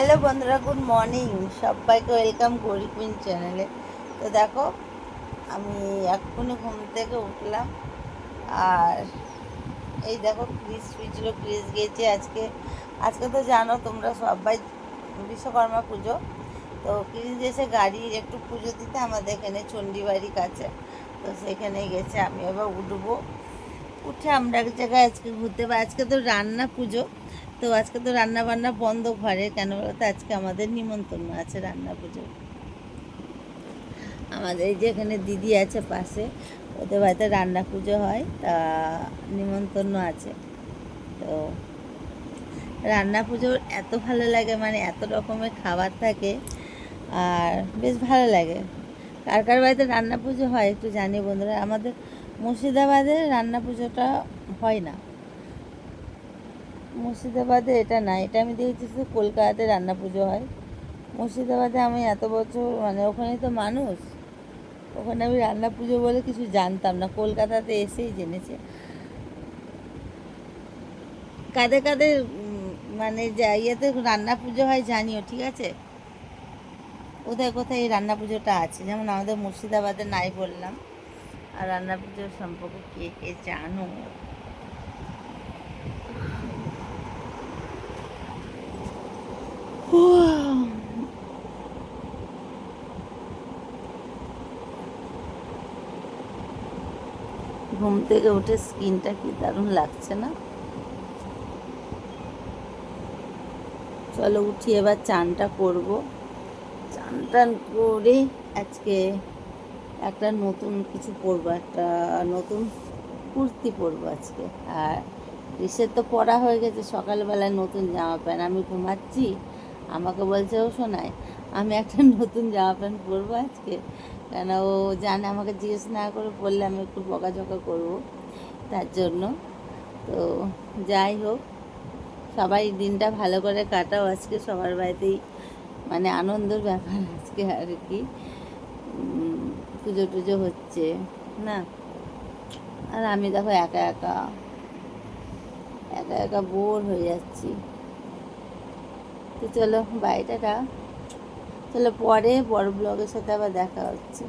Hello বন্ধুরা, good morning. সবাইকে welcome করি কুইন চ্যানেলে। তো দেখো, আমি এক্ষুনি ঘুম থেকে উঠলাম। আর এই দেখো, ক্রিস ছিল ক্রিস গিয়েছে আজকে। আজকে তো জানো তোমরা সবাই বিশ্বকর্মা পুজো। তো ক্রিস এসে গাড়ির একটু পুজো দিতে আমাদের এখানে চণ্ডীবাড়ির কাছে। তো সেখানে গেছে, আমি এবার উঠবো। উঠে আমরা এক জায়গায় আজকে ঘুরতে পারি আজকে তো রান্না পুজো। তো আজকে তো রান্না বান্না বন্ধ ঘরে, কেন বলতো আজকে আমাদের নিমন্ত্রণ আছে রান্না পুজো আমাদের যেখানে দিদি আছে পাশে, ওদের বাড়িতে রান্না পুজো হয়, তা নিমন্ত্রণ আছে। তো রান্না পুজোর এত ভালো লাগে মানে এত রকমের খাবার থাকে, আর বেশ ভালো লাগে। কার কার বাড়িতে রান্না পুজো হয় একটু জানি বন্ধুরা। আমাদের মুর্শিদাবাদে রান্না পুজোটা হয় না। মুর্শিদাবাদে এটা না, এটা আমি দেখেছি শুধু কলকাতাতে রান্না পুজো হয়। মুর্শিদাবাদে আমি এত বছর মানে ওখানে তো মানুষ, ওখানে আমি রান্না পুজো বলে কিছু জানতাম না, কলকাতাতে এসেই জেনেছে। কাদের কাদের মানে ইয়েতে রান্না পুজো হয় জানিও, ঠিক আছে? কোথায় কোথায় এই রান্না পুজোটা আছে? যেমন আমাদের মুর্শিদাবাদে নাই বললাম, আর রান্না পুজোর সম্পর্কে কে কে জানো? ঘুম থেকে উঠে স্কিনটা কি দারুণ লাগছে না? চলো উঠি, এবার চানটা করব। চান টান করে আজকে একটা নতুন কিছু পরবো, একটা নতুন কুর্তি পরবো আজকে। আর রিসের তো পরা হয়ে গেছে, সকালবেলায় নতুন জামা প্যান্ট। আমি ঘুমাচ্ছি আমাকে বলছে, ও শোনায় আমি একটা নতুন জামা প্যান্ট পরবো আজকে? কেন ও জানে, আমাকে জিজ্ঞেস না করে পরলে আমি একটু বকাঝকা করব। তার জন্য তো যাই হোক, সবাই দিনটা ভালো করে কাটাও। আজকে সবার বাড়িতেই মানে আনন্দের ব্যাপার আজকে আর কি। পুজো টুজো হচ্ছে, না? আর আমি দেখো একা একা একা একা বোর হয়ে যাচ্ছি। তো চলো বাইটাটা চলো পরে বড় ব্লগের সাথে আবার দেখা হচ্ছে।